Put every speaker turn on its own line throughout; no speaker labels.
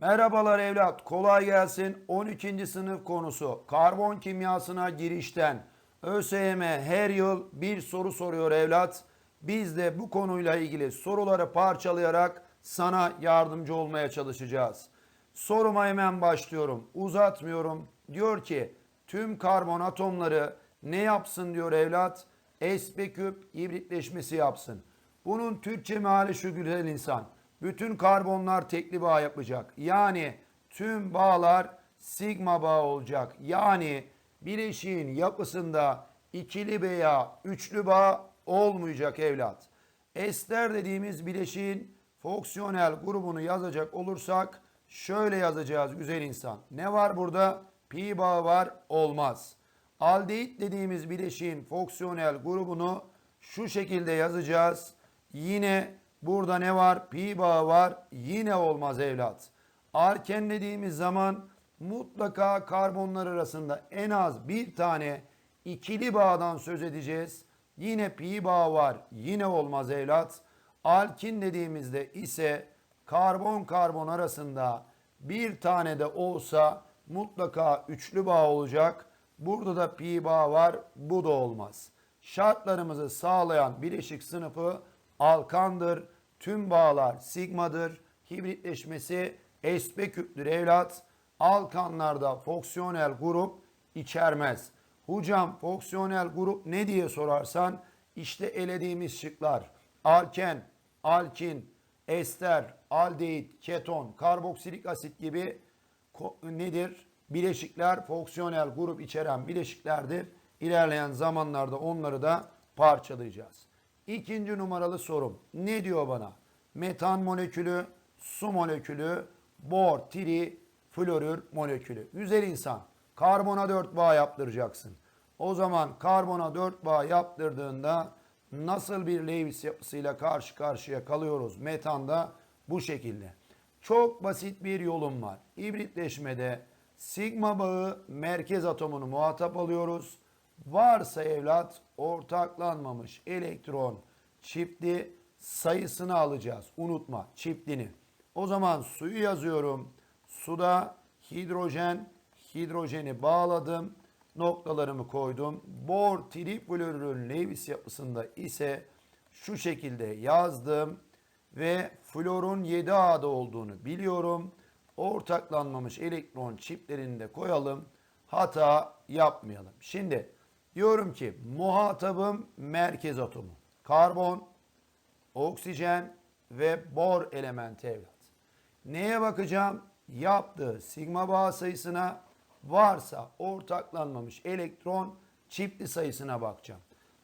Merhabalar evlat, kolay gelsin. 12. sınıf konusu karbon kimyasına girişten ÖSYM her yıl bir soru soruyor evlat. Biz de bu konuyla ilgili soruları parçalayarak sana yardımcı olmaya çalışacağız. Soruma hemen başlıyorum. Uzatmıyorum. Diyor ki tüm karbon atomları ne yapsın diyor evlat? sp küp hibritleşmesi yapsın. Bunun Türkçe meali şu güzel insan. Bütün karbonlar tekli bağ yapacak. Yani tüm bağlar sigma bağ olacak. Yani bileşiğin yapısında ikili veya üçlü bağ olmayacak evlat. Ester dediğimiz bileşiğin fonksiyonel grubunu yazacak olursak şöyle yazacağız güzel insan. Ne var burada? Pi bağı var olmaz. Aldehit dediğimiz bileşiğin fonksiyonel grubunu şu şekilde yazacağız. Yine burada ne var? Pi bağı var. Yine olmaz evlat. Alken dediğimiz zaman mutlaka karbonlar arasında en az bir tane ikili bağdan söz edeceğiz. Yine pi bağı var. Yine olmaz evlat. Alkin dediğimizde ise karbon karbon arasında bir tane de olsa mutlaka üçlü bağ olacak. Burada da pi bağ var. Bu da olmaz. Şartlarımızı sağlayan bileşik sınıfı alkandır. Tüm bağlar sigmadır. Hibritleşmesi sp küptür evlat. Alkanlarda fonksiyonel grup içermez. Hocam fonksiyonel grup ne diye sorarsan işte elediğimiz şıklar. Alken, alkin, ester, aldehit, keton, karboksilik asit gibi nedir? Bileşikler fonksiyonel grup içeren bileşiklerdir. İlerleyen zamanlarda onları da parçalayacağız. İkinci numaralı sorum. Ne diyor bana? Metan molekülü, su molekülü, bor, tri, florür molekülü. Güzel insan. Karbona 4 bağ yaptıracaksın. O zaman karbona 4 bağ yaptırdığında nasıl bir Lewis yapısıyla karşı karşıya kalıyoruz? Metanda bu şekilde. Çok basit bir yolum var. İbritleşmede sigma bağı merkez atomunu muhatap alıyoruz. Varsa evlat ortaklanmamış elektron çifti sayısını alacağız. Unutma çiftini. O zaman suyu yazıyorum. Suda hidrojen, hidrojeni bağladım. Noktalarımı koydum. Bor trifluorürün Lewis yapısında ise şu şekilde yazdım ve florun 7A'da olduğunu biliyorum. Ortaklanmamış elektron çiftlerini de koyalım. Hata yapmayalım. Şimdi diyorum ki muhatabım merkez atomu. Karbon, oksijen ve bor elementi evlat. Neye bakacağım? Yaptığı sigma bağ sayısına varsa ortaklanmamış elektron çiftli sayısına bakacağım.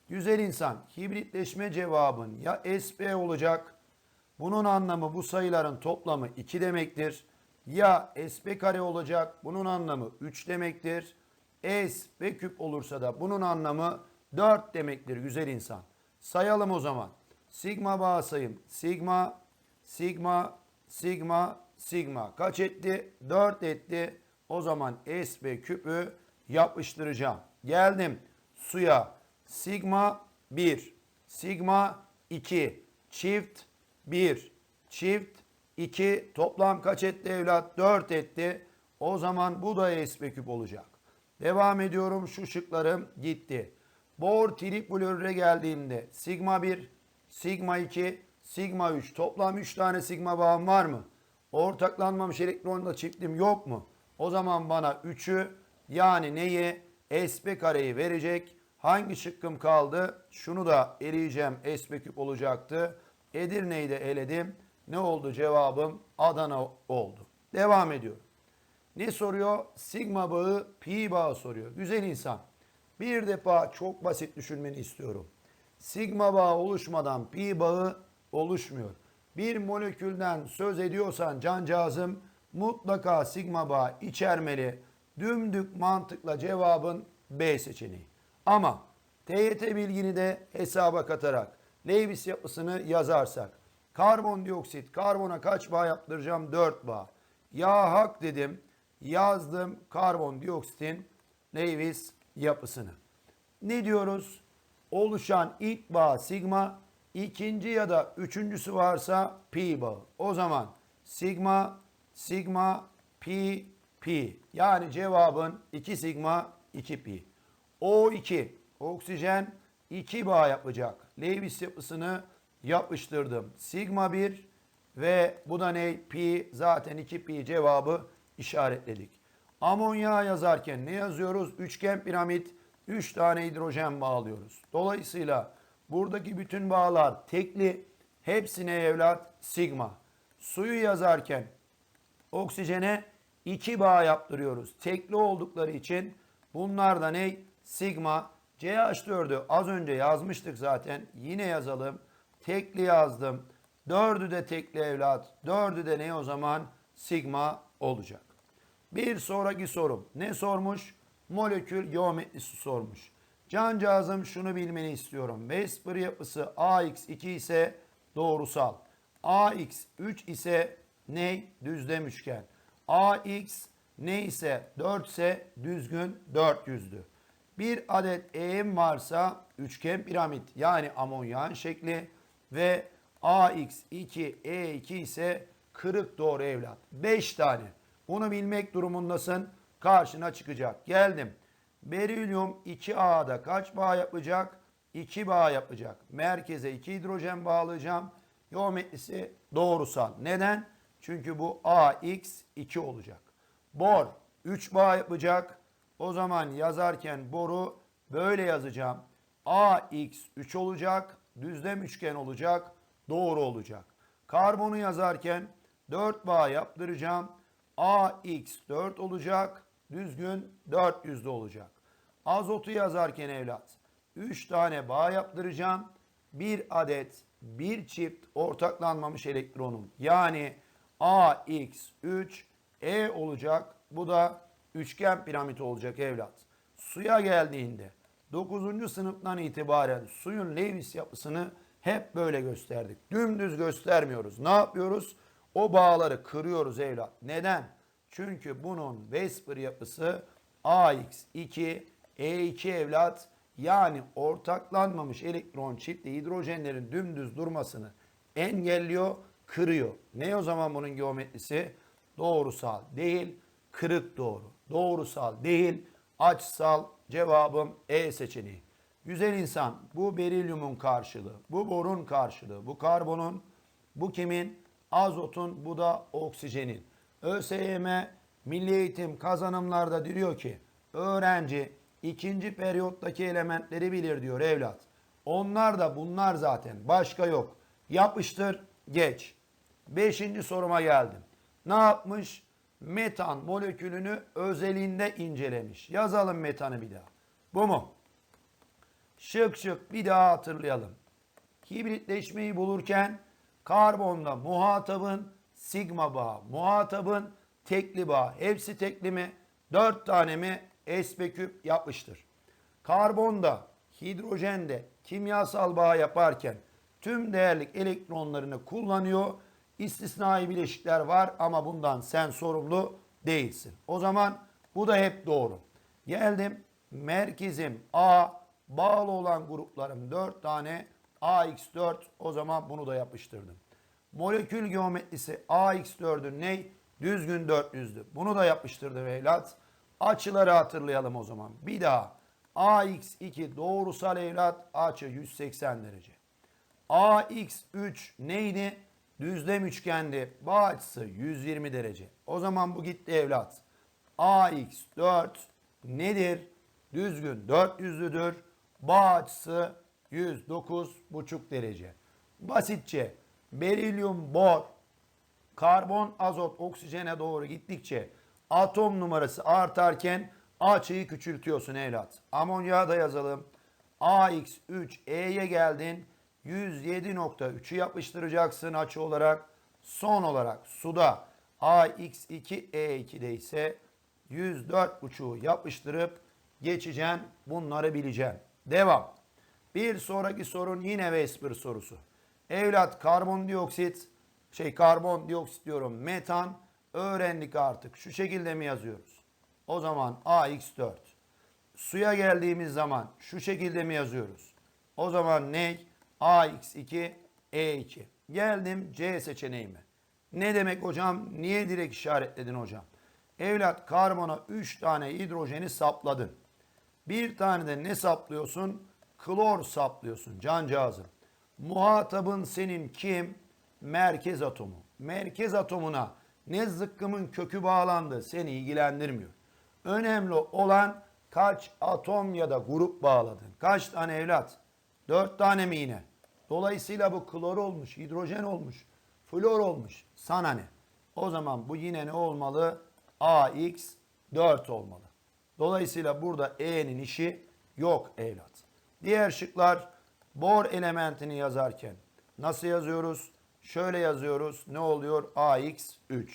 Güzel insan hibritleşme cevabın ya SP olacak. Bunun anlamı bu sayıların toplamı 2 demektir. Ya SP kare olacak. Bunun anlamı 3 demektir. S ve küp olursa da bunun anlamı 4 demektir güzel insan. Sayalım o zaman. Sigma bağ sayım. Sigma, sigma, sigma, sigma. Kaç etti? 4 etti. O zaman S ve küpü yapıştıracağım. Geldim suya. Sigma 1, sigma 2, çift 1, çift 2. Toplam kaç etti evlat? 4 etti. O zaman bu da S ve küp olacak. Devam ediyorum. Şu şıklarım gitti. Bor triplörüre geldiğimde sigma 1, sigma 2, sigma 3. Toplam 3 tane sigma bağım var mı? Ortaklanmamış elektronla çiftim yok mu? O zaman bana 3'ü yani neyi? sp kareyi verecek. Hangi şıkkım kaldı? Şunu da eleyeceğim. sp küp olacaktı. Edirne'yi de eledim. Ne oldu cevabım? Adana oldu. Devam ediyorum. Ne soruyor? Sigma bağı, pi bağı soruyor. Güzel insan. Bir defa çok basit düşünmeni istiyorum. Sigma bağı oluşmadan pi bağı oluşmuyor. Bir molekülden söz ediyorsan cancağızım mutlaka sigma bağı içermeli. Dümdük mantıkla cevabın B seçeneği. Ama TYT bilgini de hesaba katarak Lewis yapısını yazarsak karbondioksit karbona kaç bağ yaptıracağım? 4 bağ. Ya hak dedim yazdım karbondioksitin Lewis yapısını. Ne diyoruz? Oluşan ilk bağ sigma, ikinci ya da üçüncüsü varsa pi bağı. O zaman sigma, sigma pi pi. Yani cevabın 2 sigma 2 pi. O2 oksijen 2 bağ yapacak. Lewis yapısını yapıştırdım. Sigma 1 ve bu da ne? Pi zaten 2 pi cevabı işaretledik. Amonya yazarken ne yazıyoruz? Üçgen piramit 3 tane hidrojen bağlıyoruz. Dolayısıyla buradaki bütün bağlar tekli. Hepsine evlat sigma. Suyu yazarken oksijene 2 bağ yaptırıyoruz. Tekli oldukları için bunlar da ne? Sigma. CH4'ü az önce yazmıştık zaten. Yine yazalım. Tekli yazdım. Dördü de tekli evlat. Dördü de ne o zaman? Sigma olacak. Bir sonraki sorum. Ne sormuş? Molekül geometrisi sormuş. Cancağızım şunu bilmeni istiyorum. Vesper yapısı AX2 ise doğrusal. AX3 ise ne? Düzlem üçgen. AX ne ise 4 ise düzgün 400'lü. Bir adet eğim varsa üçgen piramit yani amonyan şekli ve AX2 E2 ise kırık doğru evlat. 5 tane. Bunu bilmek durumundasın. Karşına çıkacak. Geldim. Berilyum 2A'da kaç bağ yapacak? 2 bağ yapacak. Merkeze 2 hidrojen bağlayacağım. Geometrisi doğrusal. Neden? Çünkü bu AX2 olacak. Bor 3 bağ yapacak. O zaman yazarken boru böyle yazacağım. AX3 olacak. Düzlem üçgen olacak. Doğru olacak. Karbonu yazarken 4 bağ yaptıracağım. AX4 olacak. Düzgün 400'lü olacak. Azotu yazarken evlat 3 tane bağ yaptıracağım. Bir adet bir çift ortaklanmamış elektronum. Yani AX3 E olacak. Bu da üçgen piramit olacak evlat. Suya geldiğinde 9. sınıftan itibaren suyun Lewis yapısını hep böyle gösterdik. Dümdüz göstermiyoruz. Ne yapıyoruz? O bağları kırıyoruz evlat. Neden? Çünkü bunun Vesper yapısı AX2 E2 evlat yani ortaklanmamış elektron çiftli hidrojenlerin dümdüz durmasını engelliyor, kırıyor. Ne o zaman bunun geometrisi? Doğrusal değil, kırık doğru. Doğrusal değil, açsal cevabım E seçeneği. Güzel insan bu berilyumun karşılığı, bu borun karşılığı, bu karbonun, bu kimin? Azotun, bu da oksijenin. ÖSYM milli eğitim kazanımlarda diyor ki öğrenci ikinci periyottaki elementleri bilir diyor evlat. Onlar da bunlar zaten başka yok. Yapıştır geç. Beşinci soruma geldim. Ne yapmış? Metan molekülünü özelinde incelemiş. Yazalım metanı bir daha. Bu mu? Şık şık bir daha hatırlayalım. Hibritleşmeyi bulurken karbonda muhatabın sigma bağı, muhatabın tekli bağ. Hepsi tekli mi? Dört tane mi? S küp yapmıştır. Karbonda, hidrojende kimyasal bağ yaparken tüm değerlik elektronlarını kullanıyor. İstisnai bileşikler var ama bundan sen sorumlu değilsin. O zaman bu da hep doğru. Geldim merkezim A bağlı olan gruplarım 4 tane AX4 o zaman bunu da yapıştırdım. Molekül geometrisi AX4'ün ne? Düzgün 400'lü. Bunu da yapıştırdım evlat. Açıları hatırlayalım o zaman. Bir daha. AX2 doğrusal evlat açı 180 derece. AX3 neydi? Düzlem üçgendi. Bağ açısı 120 derece. O zaman bu gitti evlat. AX4 nedir? Düzgün 400'lüdür. Bağ açısı 109,5 derece. Basitçe berilyum, bor, karbon, azot, oksijene doğru gittikçe atom numarası artarken açıyı küçültüyorsun evlat. Amonyağı da yazalım. AX3E'ye geldin. 107.3'ü yapıştıracaksın açı olarak. Son olarak suda AX2E2'de ise 104.5'u yapıştırıp geçeceksin. Bunları bileceksin. Devam. Bir sonraki sorun yine Vesper sorusu. Evlat karbondioksit, şey karbondioksit diyorum metan öğrendik artık. Şu şekilde mi yazıyoruz? O zaman AX4. Suya geldiğimiz zaman şu şekilde mi yazıyoruz? O zaman ne? AX2, E2. Geldim C seçeneğime. Ne demek hocam? Niye direkt işaretledin hocam? Evlat karbona 3 tane hidrojeni sapladın. Bir tane de ne saplıyorsun? Klor saplıyorsun cancağızım. Muhatabın senin kim? Merkez atomu. Merkez atomuna ne zıkkımın kökü bağlandı seni ilgilendirmiyor. Önemli olan kaç atom ya da grup bağladın. Kaç tane evlat? Dört tane mi yine? Dolayısıyla bu klor olmuş, hidrojen olmuş, flor olmuş. Sana ne? O zaman bu yine ne olmalı? AX4 olmalı. Dolayısıyla burada E'nin işi yok evlat. Diğer şıklar bor elementini yazarken nasıl yazıyoruz? Şöyle yazıyoruz. Ne oluyor? AX3.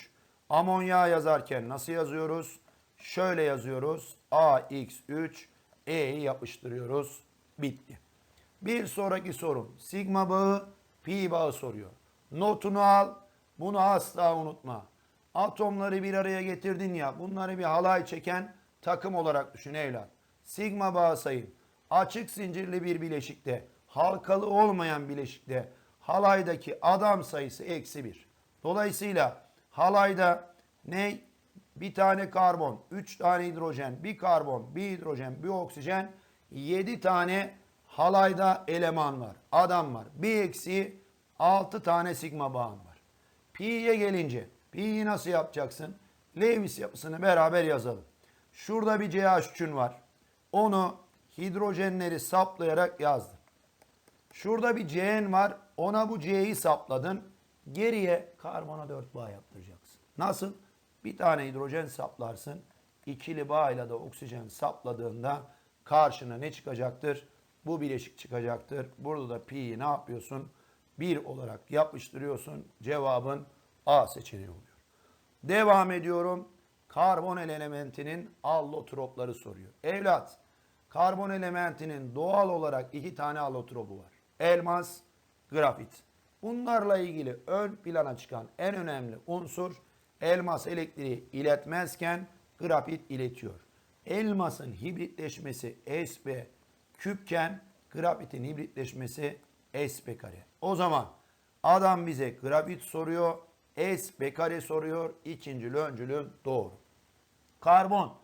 Amonya yazarken nasıl yazıyoruz? Şöyle yazıyoruz. AX3 E'yi yapıştırıyoruz. Bitti. Bir sonraki sorum. Sigma bağı, pi bağı soruyor. Notunu al. Bunu asla unutma. Atomları bir araya getirdin ya. Bunları bir halay çeken takım olarak düşün evlat. Sigma bağı sayın. Açık zincirli bir bileşikte, halkalı olmayan bileşikte halaydaki adam sayısı eksi bir. Dolayısıyla halayda ne? Bir tane karbon, üç tane hidrojen, bir karbon, bir hidrojen, bir oksijen, yedi tane halayda eleman var, adam var. Bir eksiği altı tane sigma bağın var. Pi'ye gelince, pi'yi nasıl yapacaksın? Lewis yapısını beraber yazalım. Şurada bir CH3'ün var. Onu hidrojenleri saplayarak yazdım. Şurada bir CN var. Ona bu C'yi sapladın. Geriye karbona 4 bağ yaptıracaksın. Nasıl? Bir tane hidrojen saplarsın. İkili bağıyla da oksijen sapladığında karşına ne çıkacaktır? Bu bileşik çıkacaktır. Burada da pi'yi ne yapıyorsun? 1 olarak yapıştırıyorsun. Cevabın A seçeneği oluyor. Devam ediyorum. Karbon elementinin allotropları soruyor. Evlat, karbon elementinin doğal olarak iki tane allotropu var. Elmas, grafit. Bunlarla ilgili ön plana çıkan en önemli unsur elmas elektriği iletmezken grafit iletiyor. Elmasın hibritleşmesi sp küpken grafitin hibritleşmesi sp kare. O zaman adam bize grafit soruyor, sp kare soruyor. İkinci öncülüm doğru. Karbon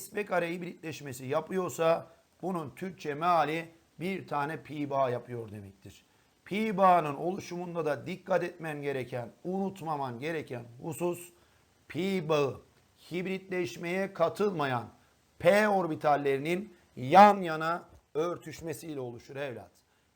sp kare hibritleşmesi yapıyorsa bunun Türkçe meali bir tane pi bağ yapıyor demektir. Pi bağının oluşumunda da dikkat etmen gereken, unutmaman gereken husus pi bağı hibritleşmeye katılmayan p orbitallerinin yan yana örtüşmesiyle oluşur evlat.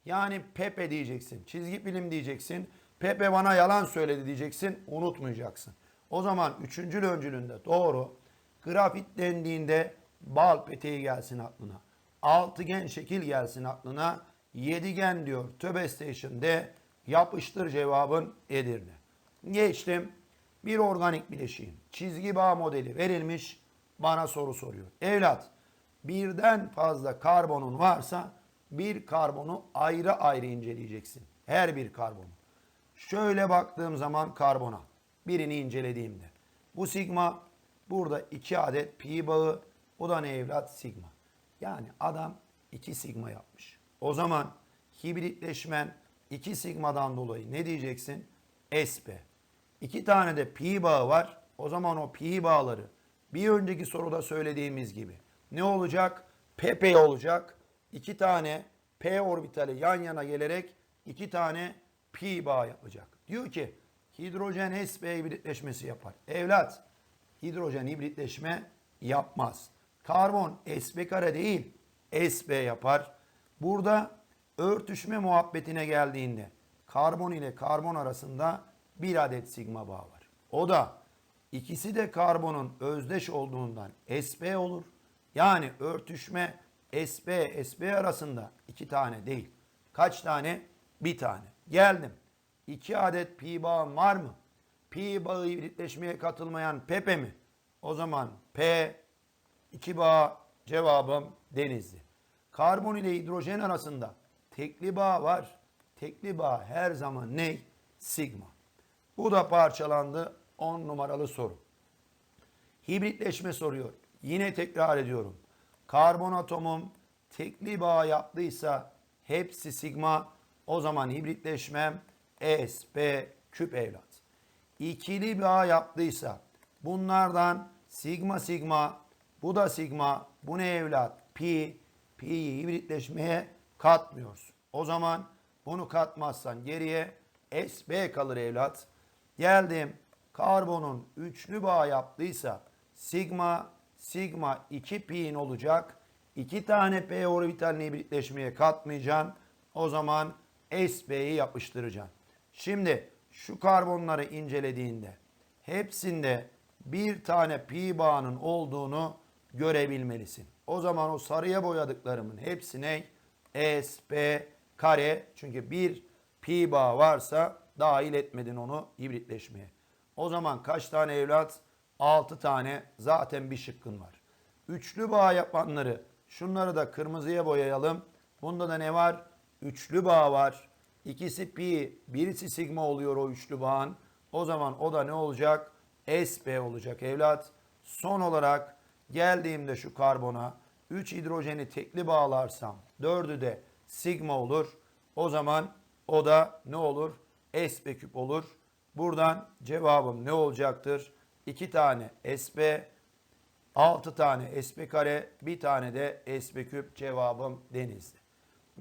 Yani Pepe diyeceksin, çizgi film diyeceksin, Pepe bana yalan söyledi diyeceksin, unutmayacaksın. O zaman üçüncü öncülünde doğru, grafit dendiğinde bal peteği gelsin aklına. Altıgen şekil gelsin aklına. Yedigen diyor Töbe Station'de yapıştır cevabın Edirne. Geçtim. Bir organik bileşiğin çizgi bağ modeli verilmiş bana soru soruyor. Evlat birden fazla karbonun varsa bir karbonu ayrı ayrı inceleyeceksin. Her bir karbonu. Şöyle baktığım zaman karbona birini incelediğimde bu sigma burada iki adet pi bağı o da ne evlat sigma. Yani adam 2 sigma yapmış. O zaman hibritleşmen 2 sigmadan dolayı ne diyeceksin? SP. İki tane de pi bağı var. O zaman o pi bağları bir önceki soruda söylediğimiz gibi ne olacak? PP olacak. İki tane P orbitali yan yana gelerek iki tane pi bağ yapacak. Diyor ki hidrojen sp hibritleşmesi yapar. Evlat hidrojen hibritleşme yapmaz. Karbon sp kare değil sp yapar. Burada örtüşme muhabbetine geldiğinde karbon ile karbon arasında bir adet sigma bağı var. O da ikisi de karbonun özdeş olduğundan sp olur. Yani örtüşme sp sp arasında iki tane değil. Kaç tane? Bir tane. Geldim. İki adet pi bağım var mı? Pi bağı hibritleşmeye katılmayan Pepe mi? O zaman P iki bağ cevabım Denizli. Karbon ile hidrojen arasında tekli bağ var. Tekli bağ her zaman ne? Sigma. Bu da parçalandı. 10 numaralı soru. Hibritleşme soruyor. Yine tekrar ediyorum. Karbon atomum tekli bağ yaptıysa hepsi sigma. O zaman hibritleşmem S, P, küp evlat. ikili bağ yaptıysa bunlardan sigma sigma bu da sigma bu ne evlat pi pi'yi hibritleşmeye katmıyorsun. O zaman bunu katmazsan geriye SB kalır evlat. Geldim karbonun üçlü bağ yaptıysa sigma sigma 2 pi'in olacak. 2 tane p orbitalini hibritleşmeye katmayacaksın. O zaman SB'yi yapıştıracaksın. Şimdi şu karbonları incelediğinde hepsinde bir tane pi bağının olduğunu görebilmelisin. O zaman o sarıya boyadıklarımın hepsine SP kare çünkü bir pi bağı varsa dahil etmedin onu hibritleşmeye. O zaman kaç tane evlat? 6 tane zaten bir şıkkın var. Üçlü bağ yapanları şunları da kırmızıya boyayalım. Bunda da ne var? Üçlü bağ var. İkisi pi, birisi sigma oluyor o üçlü bağın. O zaman o da ne olacak? SP olacak evlat. Son olarak geldiğimde şu karbona 3 hidrojeni tekli bağlarsam 4'ü de sigma olur. O zaman o da ne olur? SP küp olur. Buradan cevabım ne olacaktır? 2 tane SP, 6 tane SP kare, bir tane de SP küp cevabım denizli.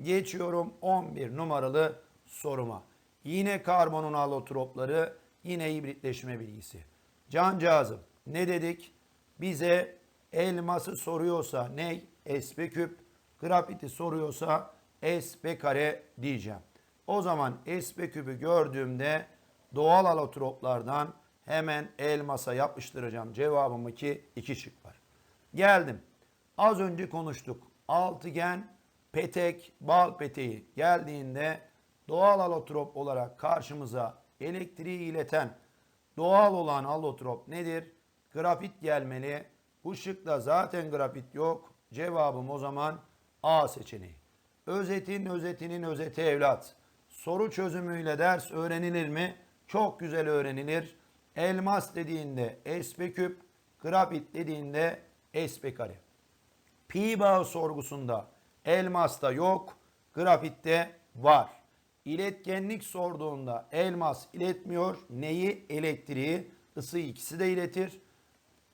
Geçiyorum 11 numaralı soruma. Yine karbonun alotropları, yine hibritleşme bilgisi. Cancağızım ne dedik? Bize elması soruyorsa ne? SP küp, grafiti soruyorsa SP kare diyeceğim. O zaman SP küpü gördüğümde doğal alotroplardan hemen elmasa yapıştıracağım. Cevabım ki iki şık var. Geldim. Az önce konuştuk. Altıgen, petek, bal peteği geldiğinde doğal alotrop olarak karşımıza elektriği ileten doğal olan alotrop nedir? Grafit gelmeli. Bu şıkta zaten grafit yok. Cevabım o zaman A seçeneği. Özetin özetinin özeti evlat. Soru çözümüyle ders öğrenilir mi? Çok güzel öğrenilir. Elmas dediğinde SP küp, grafit dediğinde SP kare. Pi bağı sorgusunda elmasta yok, grafitte var. İletkenlik sorduğunda elmas iletmiyor. Neyi? Elektriği, ısı ikisi de iletir.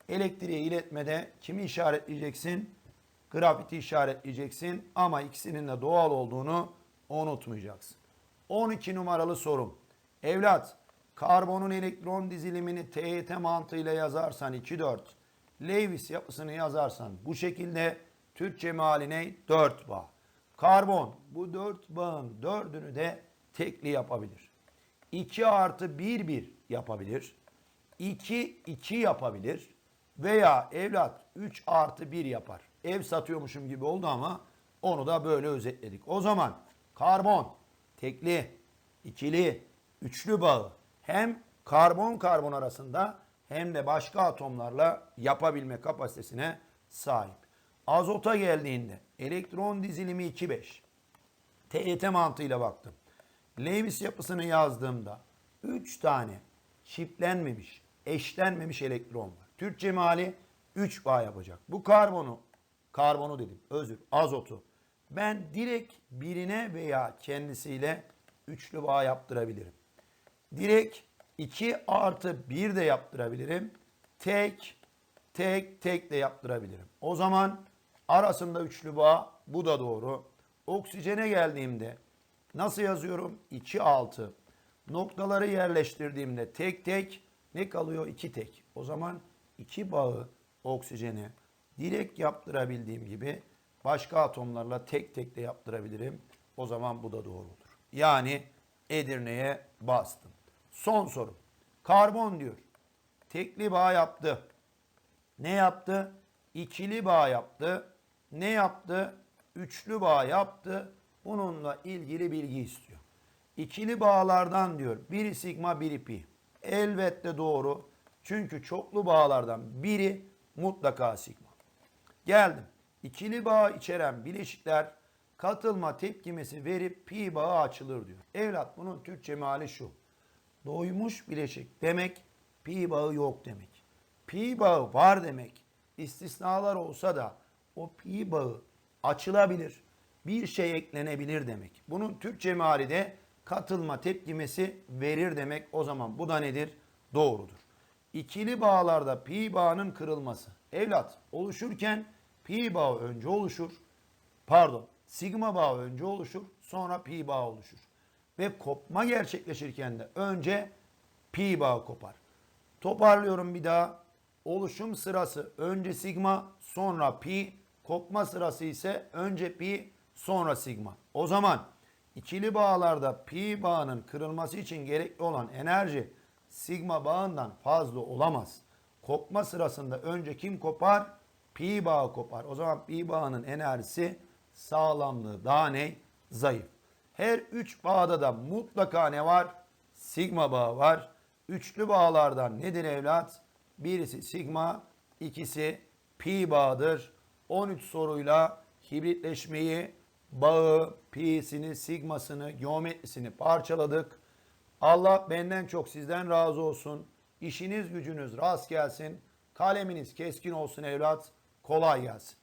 Elektriği iletmede kimi işaretleyeceksin? Grafiti işaretleyeceksin ama ikisinin de doğal olduğunu unutmayacaksın. 12 numaralı sorum. Evlat, karbonun elektron dizilimini TET mantığıyla yazarsan 2-4, Lewis yapısını yazarsan bu şekilde Türkçe mealine 4 bağ. Karbon bu 4 bağın 4'ünü de tekli yapabilir. 2 artı 1 1 yapabilir. 2 2 yapabilir. Veya evlat 3 artı 1 yapar. Ev satıyormuşum gibi oldu ama onu da böyle özetledik. O zaman karbon tekli, ikili, üçlü bağı hem karbon karbon arasında hem de başka atomlarla yapabilme kapasitesine sahip. Azota geldiğinde elektron dizilimi 2-5. TET mantığıyla baktım. Lewis yapısını yazdığımda 3 tane çiftlenmemiş, eşlenmemiş elektron var. Türkçe meali 3 bağ yapacak. Bu karbonu, karbonu dedim özür, azotu. Ben direkt birine veya kendisiyle üçlü bağ yaptırabilirim. Direkt 2 artı 1 de yaptırabilirim. Tek, tek, tek de yaptırabilirim. O zaman arasında üçlü bağ bu da doğru. Oksijene geldiğimde nasıl yazıyorum? 2 6. Noktaları yerleştirdiğimde tek tek ne kalıyor? 2 tek. O zaman iki bağı oksijene direkt yaptırabildiğim gibi başka atomlarla tek tek de yaptırabilirim. O zaman bu da doğru olur. Yani Edirne'ye bastım. Son soru. Karbon diyor. Tekli bağ yaptı. Ne yaptı? İkili bağ yaptı. Ne yaptı? Üçlü bağ yaptı. Bununla ilgili bilgi istiyor. İkili bağlardan diyor biri sigma biri pi. Elbette doğru. Çünkü çoklu bağlardan biri mutlaka sigma. Geldim. İkili bağ içeren bileşikler katılma tepkimesi verip pi bağı açılır diyor. Evlat bunun Türkçe meali şu. Doymuş bileşik demek pi bağı yok demek. Pi bağı var demek. İstisnalar olsa da o pi bağı açılabilir. Bir şey eklenebilir demek. Bunun Türkçe meali de katılma tepkimesi verir demek. O zaman bu da nedir? Doğrudur. İkili bağlarda pi bağının kırılması. Evlat oluşurken pi bağı önce oluşur. Pardon sigma bağı önce oluşur. Sonra pi bağı oluşur. Ve kopma gerçekleşirken de önce pi bağı kopar. Toparlıyorum bir daha. Oluşum sırası önce sigma sonra pi. Kopma sırası ise önce pi sonra sigma. O zaman ikili bağlarda pi bağının kırılması için gerekli olan enerji sigma bağından fazla olamaz. Kopma sırasında önce kim kopar? Pi bağı kopar. O zaman pi bağının enerjisi sağlamlığı daha ne? Zayıf. Her üç bağda da mutlaka ne var? Sigma bağı var. Üçlü bağlardan nedir evlat? Birisi sigma, ikisi pi bağıdır. 13 soruyla hibritleşmeyi, bağı, pi'sini, sigmasını, geometrisini parçaladık. Allah benden çok sizden razı olsun. İşiniz gücünüz rast gelsin. Kaleminiz keskin olsun evlat. Kolay gelsin.